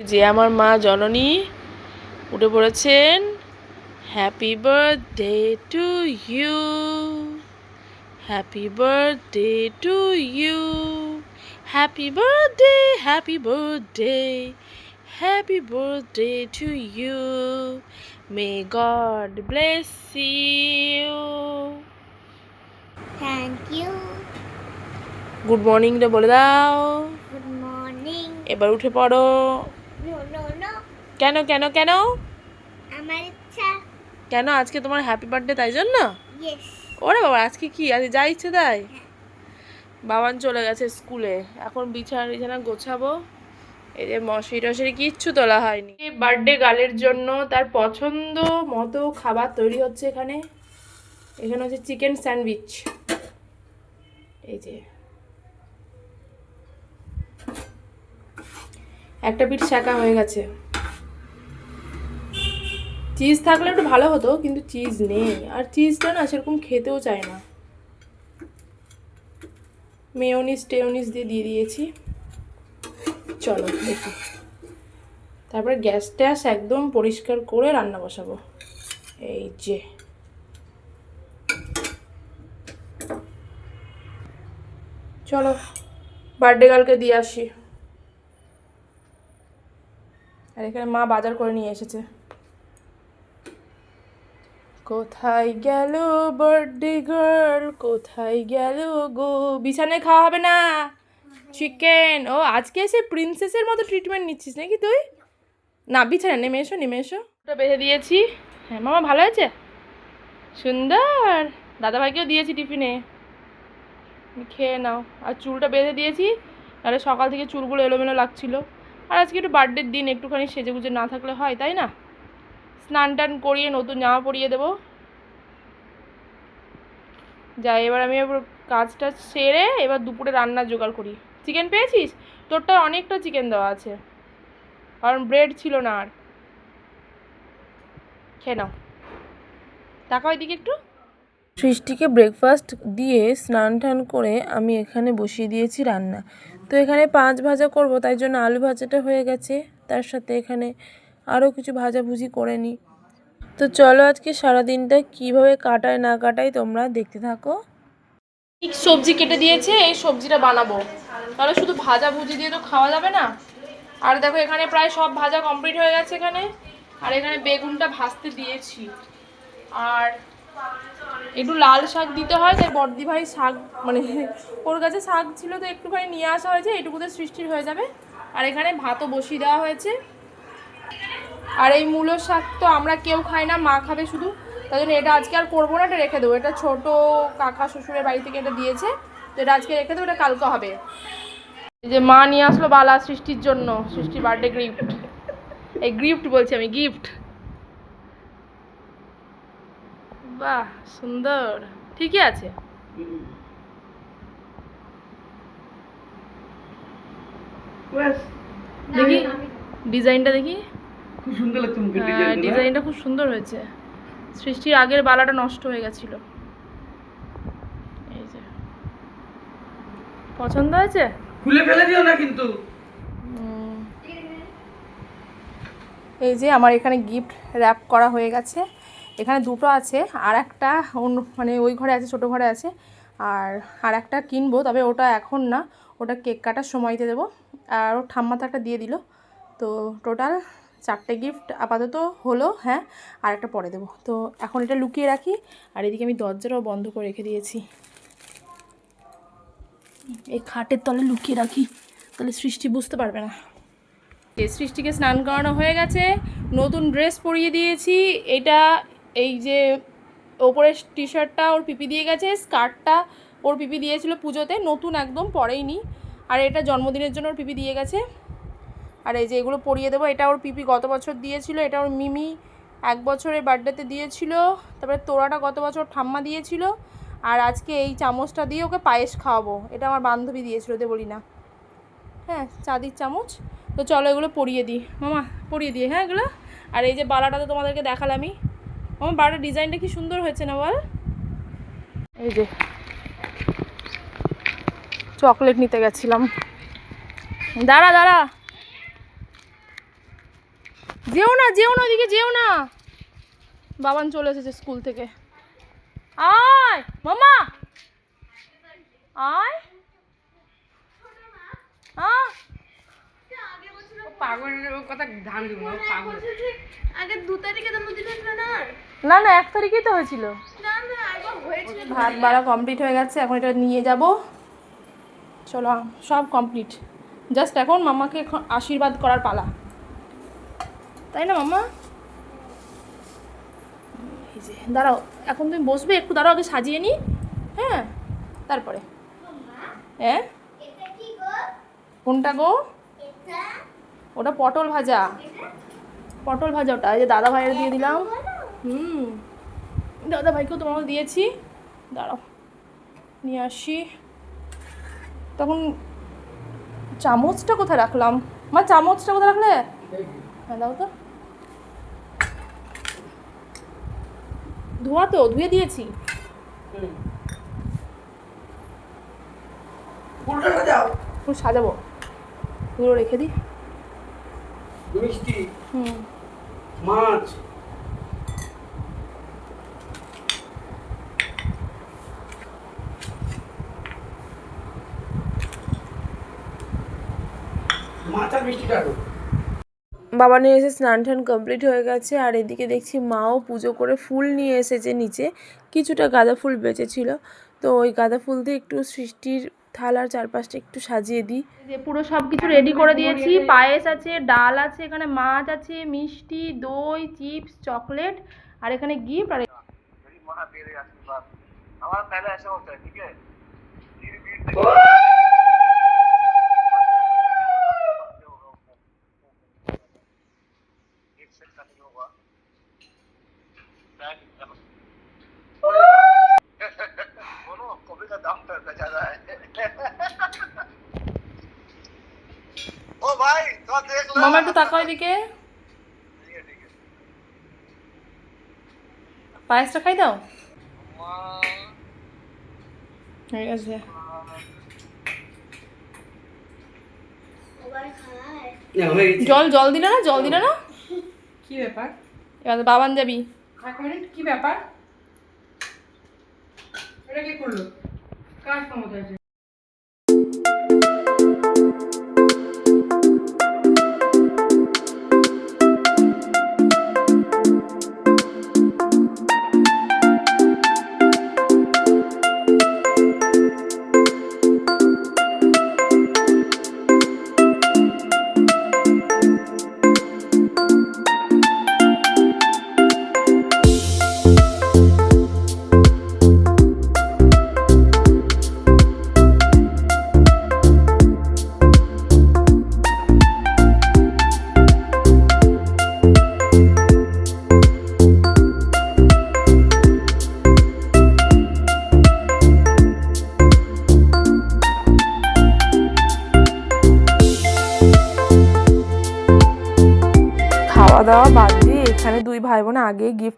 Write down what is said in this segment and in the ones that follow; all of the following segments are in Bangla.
যে আমার মা জননী উঠে পড়েছেন happy birthday to you happy birthday to you happy birthday happy birthday happy birthday to you may God bless you thank you good মর্নিংটা বলে দাও। গুড মর্নিং এবার উঠে পড়ো। কেন কেন কেন? আমার ইচ্ছা। কেন? আজকে তোমার হ্যাপি বার্থডে তাই জন্য? ওরে বাবা আজকে কি? আজ যা ইচ্ছে তাই? বাবান চলে গেছে স্কুলে। এখন বিছানা বিছানা গোছাবো। এই যে মশারি টশারি কিচ্ছু তোলা হয়নি। বার্থডে গালের জন্য তার পছন্দ মতো খাবার তৈরি হচ্ছে এখানে। এখানে হচ্ছে চিকেন স্যান্ডউইচ এই যে। একটা পিঠ শাঁকা হয়ে গেছে। চিজ থাকলে একটু ভালো হতো, কিন্তু চিজ নেই। আর চিজটা না সেরকম খেতেও চায় না। মেয়নিস টেয়নিস দিয়ে দিয়ে দিয়েছি। চলো দেখি। তারপরে গ্যাস ট্যাস একদম পরিষ্কার করে রান্না বসাবো। এই যে। চলো বার্থডে গার্লকে দিয়ে আসি। আর এখানে মা বাজার করে নিয়ে এসেছে। কোথায় গেল বার্থডে গার্ল কোথায় গেল গো? বিছানায় খাওয়া হবে না? চিকেন ও, আজকে এসে প্রিন্সেসের মতো ট্রিটমেন্ট নিচ্ছিস নাকি তুই? না, বিছানায়, নেমে এসো নেমে এসো। ওটা বেঁধে দিয়েছি। হ্যাঁ মামা, ভালো আছে? সুন্দর। দাদাভাইকেও দিয়েছি টিফিনে। খেয়ে নাও। আর চুলটা বেঁধে দিয়েছি। নাহলে সকাল থেকে চুলগুলো এলোমেলো লাগছিল। আর আজকে একটু বার্থডের দিন, একটুখানি সেজে গুজে না থাকলে হয়, তাই না? স্নান টান করিয়ে নতুন জামা পরিয়ে দেবো। যাই এবার আমি এবার কাজটা সেরে এবার দুপুরে রান্নার জোগাড় করি। চিকেন পেয়েছিস? তোরটা অনেকটা চিকেন দেওয়া আছে। কারণ ব্রেড ছিল না আর। খেয়ে নাও। তাকাও এদিকে একটু। সৃষ্টিকে ব্রেকফাস্ট দিয়ে স্নান টান করে আমি এখানে বসিয়ে দিয়েছি রান্না। তো এখানে পাঁচ ভাজা করব, তাই জন্য আলু ভাজাটা হয়ে গেছে। তার সাথে এখানে আরও কিছু ভাজাভুজি করে নিই। তো চলো আজকে সারাদিনটা কীভাবে কাটায় না কাটায় তোমরা দেখতে থাকো। ঠিক সবজি কেটে দিয়েছে, এই সবজিটা বানাবো। তাহলে শুধু ভাজা ভুজি দিয়ে তো খাওয়া যাবে না। আর দেখো, এখানে প্রায় সব ভাজা কমপ্লিট হয়ে গেছে এখানে। আর এখানে বেগুনটা ভাজতে দিয়েছি। আর একটু লাল শাক দিতে হয়, তাই বর্দি ভাই শাক মানে ওর কাছে শাক ছিল তো একটুখানি নিয়ে আসা হয়েছে এইটুকুতে সৃষ্টির হয়ে যাবে। আর এখানে ভাতও বসিয়ে দেওয়া হয়েছে। আর এই মূলো শাক তো আমরা কেউ খাই না, মা খাবে শুধু। তাই জন্য এটা আজকে আর করব না, এটা রেখে দেবো। এটা ছোট কাকা শ্বশুরের বাড়ি থেকে এটা দিয়েছে, তো এটা আজকে রেখে দেবো, এটা কালকে হবে। যে মা নিয়ে আসলো বালা সৃষ্টির জন্য, সৃষ্টির বার্থডে গিফট এই গিফট বলছি আমি গিফট বাহ সুন্দর। ঠিকই আছে। দেখি ডিজাইনটা দেখি। খুব সুন্দর লাগছে মুখের হ্যাঁ ডিজাইনটা ডিজাইনটা খুব সুন্দর হয়েছে। সৃষ্টির আগের বালাটা নষ্ট হয়ে গেছিল। এই যে। পছন্দ হয়েছে? খুলে ফেলে দিও না কিন্তু। এই যে আমার এখানে গিফট র্যাপ করা হয়ে গেছে। এখানে দুটো আছে আর একটা অন্য মানে ওই ঘরে আছে, ছোটো ঘরে আছে, আর আর একটা কিনবো, তবে ওটা এখন না, ওটা কেক কাটার সময়তে দেবো। আর ওর ঠাম্মা তো একটা দিয়ে দিল, তো টোটাল চারটে গিফট আপাতত হলো হ্যাঁ আর একটা পরে দেবো। তো এখন এটা লুকিয়ে রাখি, আর এদিকে আমি দরজাটাও বন্ধ করে রেখে দিয়েছি। এই খাটের তলে লুকিয়ে রাখি, তাহলে সৃষ্টি বুঝতে পারবে না। সৃষ্টিকে স্নান করানো হয়ে গেছে, নতুন ড্রেস পরিয়ে দিয়েছি, এটা এই যে ওপরের টি শার্টটা ওর পিপি দিয়ে গেছে, স্কার্টটা ওর পিপি দিয়েছিল পুজোতে, নতুন একদম, পরেইনি। আর এটা জন্মদিনের জন্য ওর পিপি দিয়ে গেছে। আর এই যে এগুলো পরিয়ে দেবো, এটা ওর পিপি গত বছর দিয়েছিল, এটা ওর মিমি এক বছরের বার্থডেতে দিয়েছিল, তারপরে তোড়াটা গত বছর ঠাম্মা দিয়েছিল, আর আজকে এই চামচটা দিয়ে ওকে পায়েস খাওয়াবো, এটা আমার বান্ধবী দিয়েছিল দে বলি না। হ্যাঁ চাঁদির চামচ। তো চলো এগুলো পরিয়ে দিই। মামা, পরিয়ে দিই হ্যাঁ এগুলো? আর এই যে বালাটা তো তোমাদেরকে দেখালামই। আমার বালাটার ডিজাইনটা কি সুন্দর হয়েছে না বল? এই যে, চকলেট নিতে গেছিলাম। দাঁড়া দাঁড়া। যেও না যেও না ওদিকে, যেও না। বাবান চলে এসেছে স্কুল থেকে। আয় মামা আয়। পাগলের কথা ধান দিব না পাগল। আগে দু তারিখে জন্মদিন না না না এক তারিখেই তো হয়েছিল। না না একবার হয়েছিল ভাত বাড়া কমপ্লিট হয়ে গেছে এখন এটা নিয়ে যাব। চলো সব কমপ্লিট জাস্ট এখন মামাকে এখন আশীর্বাদ করার পালা। তাই না মামা? দাঁড়াও এখন তুমি বসবে একটু দাঁড়াও আগে সাজিয়ে নি। হ্যাঁ তারপরে। হ্যাঁ? এটা কি গো? কোনটা গো? ওটা পটল ভাজা। পটল ভাজা ওটা এই যে দাদা ভাইয়ের দিয়ে দিলাম। হুম। দাদা ভাইকেও তোমাকে দিয়েছি। দাঁড়াও নিয়ে আসি। তখন চামচটা কোথায় রাখলাম? মা চামচটা কোথায় রাখলে? হ্যাঁ দাও তো। ধোয়া তো ধুয়ে দিয়েছি। সাজাবো। পুরো রেখে দিই। মিষ্টি মাছ। মাছ আর মিষ্টি বাবা নিয়ে এসে স্নান টান কমপ্লিট হয়ে গেছে আর এদিকে দেখছি মাও পুজো করে ফুল নিয়ে এসেছে নিচে। কিছুটা গাঁদা ফুল বেঁচেছিল। তো ওই গাঁদা ফুল দিয়ে একটু সৃষ্টির থালার চারপাশটা একটু সাজিয়ে দিই যে পুরো সব কিছু রেডি করে দিয়েছি পায়েস আছে ডাল আছে এখানে মাছ আছে মিষ্টি দই চিপস চকলেট আর এখানে গিফট আর मेरी मना तेरे आशीर्वाद हमारा पहले ऐसा होता है ठीक है তারিখে পায়েসটা খাই দাও। জল জল দিলে না জল দিলে না? কি ব্যাপার? এবার বাবান যাবি। কি ব্যাপার? এটা করল? কার আছে?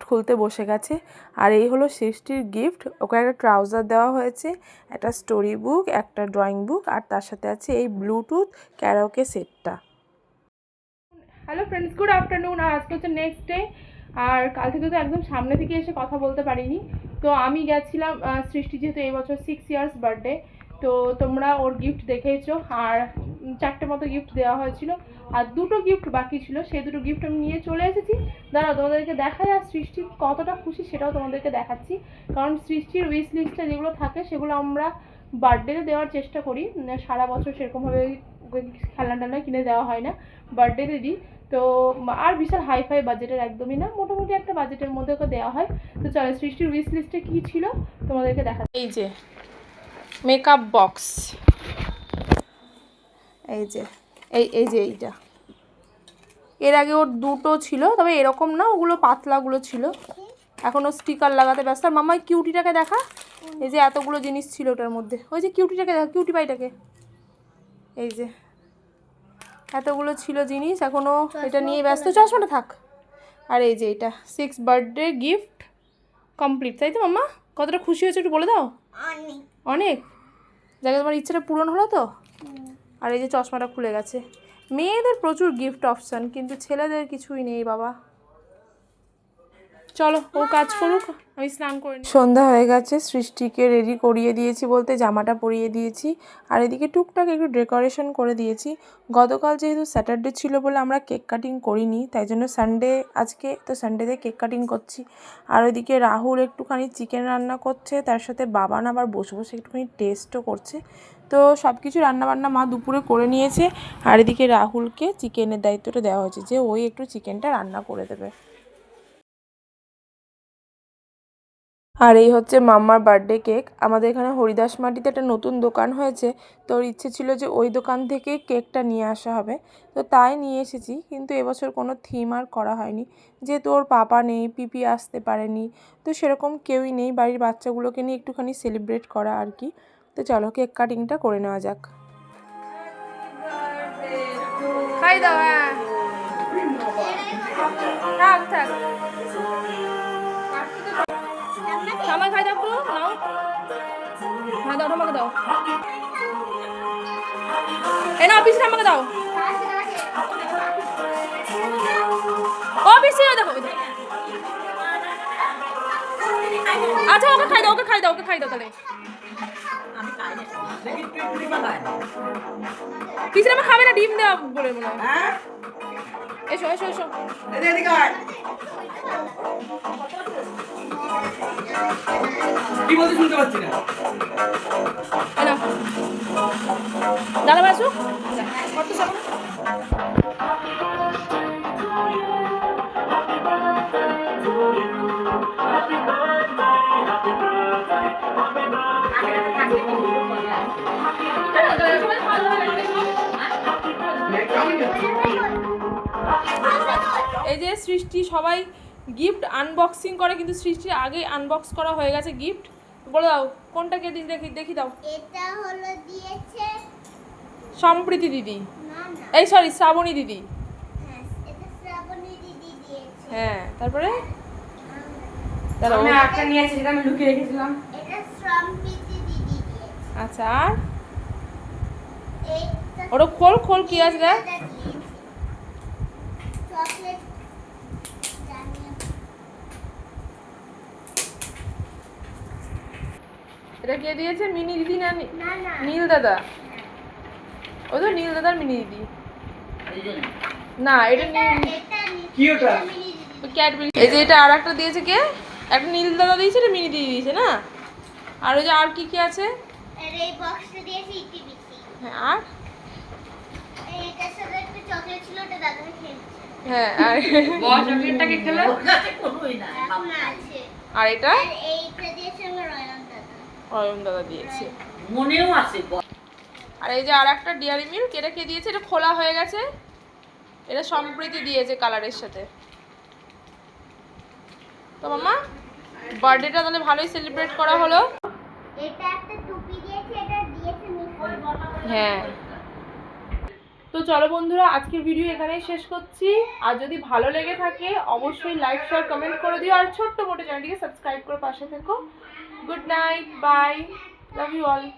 গিফট খুলতে বসে গেছে। আর এই হলো সৃষ্টির গিফট ওকে একটা ট্রাউজার দেওয়া হয়েছে, একটা স্টোরি বুক একটা ড্রয়িং বুক আর তার সাথে আছে এই ব্লুটুথ ক্যারাওকে সেটটা হ্যালো ফ্রেন্ডস গুড আফটারনুন আর আজকে হচ্ছে নেক্সট ডে আর কাল থেকে তো একদম সামনে থেকে এসে কথা বলতে পারিনি। তো আমি গেছিলাম সৃষ্টি যেহেতু এই বছর সিক্স ইয়ার্স বার্থডে তো তোমরা ওর গিফট দেখেইছো, আর চারটে মতো গিফট দেওয়া হয়েছিল। আর দুটো গিফট বাকি ছিল, সেই দুটো গিফট আমি নিয়ে চলে এসেছি। দাঁড়াও, তোমাদেরকে দেখাই আর সৃষ্টি কতটা খুশি সেটাও তোমাদেরকে দেখাচ্ছি। কারণ সৃষ্টির উইশ লিস্টটা যেগুলো থাকে, সেগুলো আমরা বার্থডেতে দেওয়ার চেষ্টা করি। সারা বছর সেরকমভাবে খেলনা টেলনা কিনে দেওয়া হয় না বার্থডেতে দিই। তো আর বিশাল হাই ফাই বাজেটের একদমই না, মোটামুটি একটা বাজেটের মধ্যে দেওয়া হয়। তো চলো, সৃষ্টির উইশ লিস্টে কী ছিল, তোমাদেরকে দেখা এই যে মেকআপ বক্স। এই যে এই এই যে এইটা। এর আগে ওর দুটো ছিল তবে এরকম না ওগুলো পাতলাগুলো ছিল। এখন ও স্টিকার লাগাতে ব্যস্ত। আর মামা কিউটিটাকে দেখা? এই যে এতগুলো জিনিস ছিল ওটার মধ্যে। ওই যে কিউটিটাকে দেখা কিউটি পাইটাকে এই যে এতগুলো ছিল জিনিস এখনও এটা নিয়ে ব্যস্ত। চশমাটা থাক। আর এই যে এটা সিক্স বার্থডে গিফট কমপ্লিট তাই তো মাম্মা? কতটা খুশি হয়েছে একটু বলে দাও। অনেক। যাকে তোমার ইচ্ছাটা পূরণ হলো তো? আর এই যে চশমাটা খুলে গেছে। মেয়েদের প্রচুর গিফট অপশান কিন্তু ছেলেদের কিছুই নেই বাবা। চলো, ও কাজ করুক, আমি স্নান করে সন্ধ্যা হয়ে গেছে, সৃষ্টিকে রেডি করিয়ে দিয়েছি বলতে, জামাটা পরিয়ে দিয়েছি, আর এদিকে টুকটাক একটু ডেকোরেশন করে দিয়েছি। গতকাল যেহেতু স্যাটারডে ছিল বলে আমরা কেক কাটিং করিনি, তাই জন্য সানডে আজকে তো সানডেতে কেক কাটিং করছি। আর ওইদিকে রাহুল একটুখানি চিকেন রান্না করছে, তার সাথে বাবান আবার বসে বসে একটুখানি টেস্টও করছে। তো সব কিছু রান্নাবান্না মা দুপুরে করে নিয়েছে, আর এদিকে রাহুলকে চিকেনের দায়িত্বটা দেওয়া হয়েছে যে ওই একটু চিকেনটা রান্না করে দেবে। আর এই হচ্ছে মাম্মার বার্থডে কেক। আমাদের এখানে হরিদাস মাটিতে একটা নতুন দোকান হয়েছে। তো ওর ইচ্ছে ছিল যে ওই দোকান থেকেই কেকটা নিয়ে আসা হবে। তো তাই নিয়ে এসেছি, কিন্তু এবছর কোনো থিম আর করা হয়নি। যেহেতু ওর পাপা নেই, পিপি আসতে পারেনি, তো সেরকম কেউই নেই। বাড়ির বাচ্চাগুলোকে নিয়ে একটুখানি সেলিব্রেট করা আর কি। তো চলো কেক কাটিংটা করে নেওয়া যাক। হ্যাঁ। থাক থাক। জামাই খাই দাও একটু নাও। হ্যাঁ দাও আমাকে দাও। এ না অফিসে আমাকে দাও। অফিসে দেখো। আচ্ছা ওকে খাই দাও ওকে খাই দাও ওকে খাই দাও তাহলে। পিছনে আমার খাবে না ডিম দেওয়া বলে মনে হয়। এসো এসো এসো। কি শুনতে পাচ্ছি না? নাও। দাদা সাবান এই যে সৃষ্টি সবাই গিফট আনবক্সিং করে, কিন্তু সৃষ্টির আগে আনবক্স করা হয়ে গেছে গিফট বলে দাও কোনটা কে দিন দেখি দেখি দাও। এটা হলো দিয়েছে সম্প্রীতি দিদি। না না। এই সরি শ্রাবণী দিদি। হ্যাঁ, এটা শ্রাবণী দিদি দিয়েছে। হ্যাঁ তারপরে? আমি একটা নিয়ে আসি আমি লুকিয়ে রেখেছিলাম। এটা শ্রমপ্রীতি দিদি আচ্ছা আর? ওটা খোল খোল কি আছে দেখ এটা দিয়েছে চকলেট জানি না। এটা কে দিয়েছে? মিনি দিদি না নীল দাদা? ও তো নীল দাদার মিনি দিদি। না এটা কি ওটা? ক্যাডবেরি এই যে এটা আর একটা দিয়েছে কে? একটা নীল দাদা দিয়েছে এটা মিনি দিদি দিয়েছে না? আর ওই যে আর কি কি আছে? আর এই বক্সটা দিয়েছে ইটিবিসি হ্যাঁ আর? হ্যাঁ আর আর এটা? এইটা দিয়েছে আমার রয়ন দাদা অয়ন দাদা দিয়েছে। মনেও আছে আর এই যে আর একটা ডিয়ারি মিল্ক এটা কে দিয়েছে? এটা খোলা হয়ে গেছে। এটা সম্প্রীতি দিয়েছে কালারের সাথে। তো মামা বার্থডেটা তাহলে ভালোই সেলিব্রেট করা হলো। এটা একটা টুপি দিয়েছে এটা দিয়েছে মিষ্টি হ্যাঁ। তো চলো বন্ধুরা আজকের ভিডিও এখানেই শেষ করছি। আর যদি ভালো লেগে থাকে অবশ্যই লাইক শেয়ার কমেন্ট করে দিও। আর ছোট্ট মোটো চ্যানেলটিকে সাবস্ক্রাইব করে পাশে থেকো। Good night. Bye. Love you all.